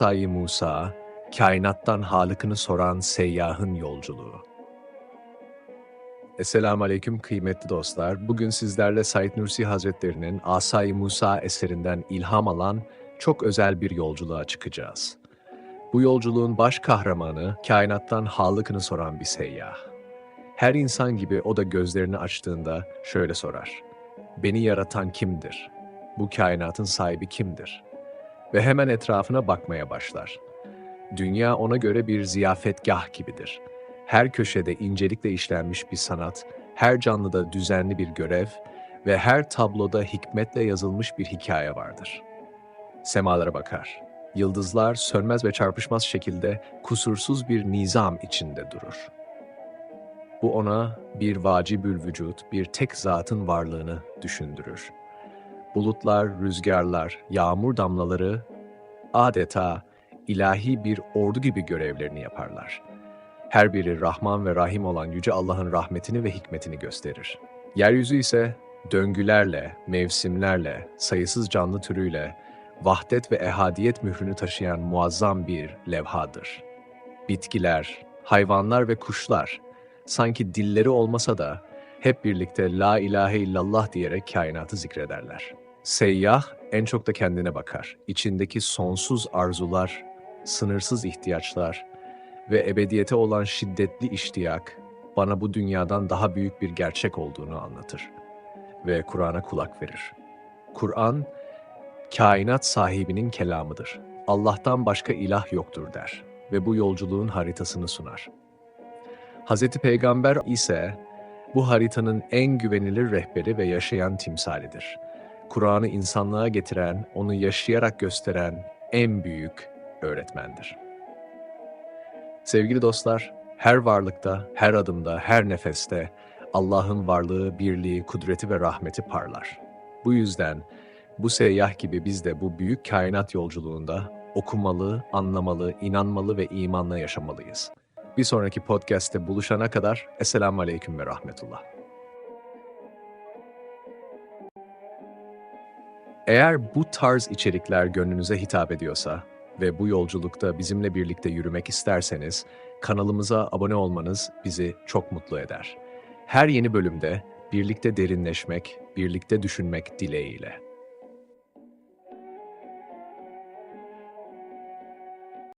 Sayi Musa, kainattan halıkını soran seyyahın yolculuğu. Esselamu Aleyküm kıymetli dostlar. Bugün sizlerle Said Nursi Hazretleri'nin Asay Musa eserinden ilham alan çok özel bir yolculuğa çıkacağız. Bu yolculuğun baş kahramanı kainattan halıkını soran bir seyyah. Her insan gibi o da gözlerini açtığında şöyle sorar. Beni yaratan kimdir? Bu kainatın sahibi kimdir?'' Ve hemen etrafına bakmaya başlar. Dünya ona göre bir ziyafetgah gibidir. Her köşede incelikle işlenmiş bir sanat, her canlıda düzenli bir görev ve her tabloda hikmetle yazılmış bir hikaye vardır. Semalara bakar. Yıldızlar sönmez ve çarpışmaz şekilde kusursuz bir nizam içinde durur. Bu ona bir vacibül vücut, bir tek zatın varlığını düşündürür bulutlar, rüzgarlar, yağmur damlaları adeta ilahi bir ordu gibi görevlerini yaparlar. Her biri Rahman ve Rahim olan Yüce Allah'ın rahmetini ve hikmetini gösterir. Yeryüzü ise döngülerle, mevsimlerle, sayısız canlı türüyle, vahdet ve ehadiyet mührünü taşıyan muazzam bir levhadır. Bitkiler, hayvanlar ve kuşlar sanki dilleri olmasa da hep birlikte La ilahe illallah diyerek kainatı zikrederler. Seyyah en çok da kendine bakar. İçindeki sonsuz arzular, sınırsız ihtiyaçlar ve ebediyete olan şiddetli iştiyak bana bu dünyadan daha büyük bir gerçek olduğunu anlatır ve Kur'an'a kulak verir. Kur'an, kainat sahibinin kelamıdır. Allah'tan başka ilah yoktur der ve bu yolculuğun haritasını sunar. Hz. Peygamber ise bu haritanın en güvenilir rehberi ve yaşayan timsalidir. Kur'an'ı insanlığa getiren, onu yaşayarak gösteren en büyük öğretmendir. Sevgili dostlar, her varlıkta, her adımda, her nefeste Allah'ın varlığı, birliği, kudreti ve rahmeti parlar. Bu yüzden bu seyyah gibi biz de bu büyük kainat yolculuğunda okumalı, anlamalı, inanmalı ve imanla yaşamalıyız. Bir sonraki podcast'te buluşana kadar Esselamu Aleyküm ve Rahmetullah. Eğer bu tarz içerikler gönlünüze hitap ediyorsa ve bu yolculukta bizimle birlikte yürümek isterseniz kanalımıza abone olmanız bizi çok mutlu eder. Her yeni bölümde birlikte derinleşmek, birlikte düşünmek dileğiyle.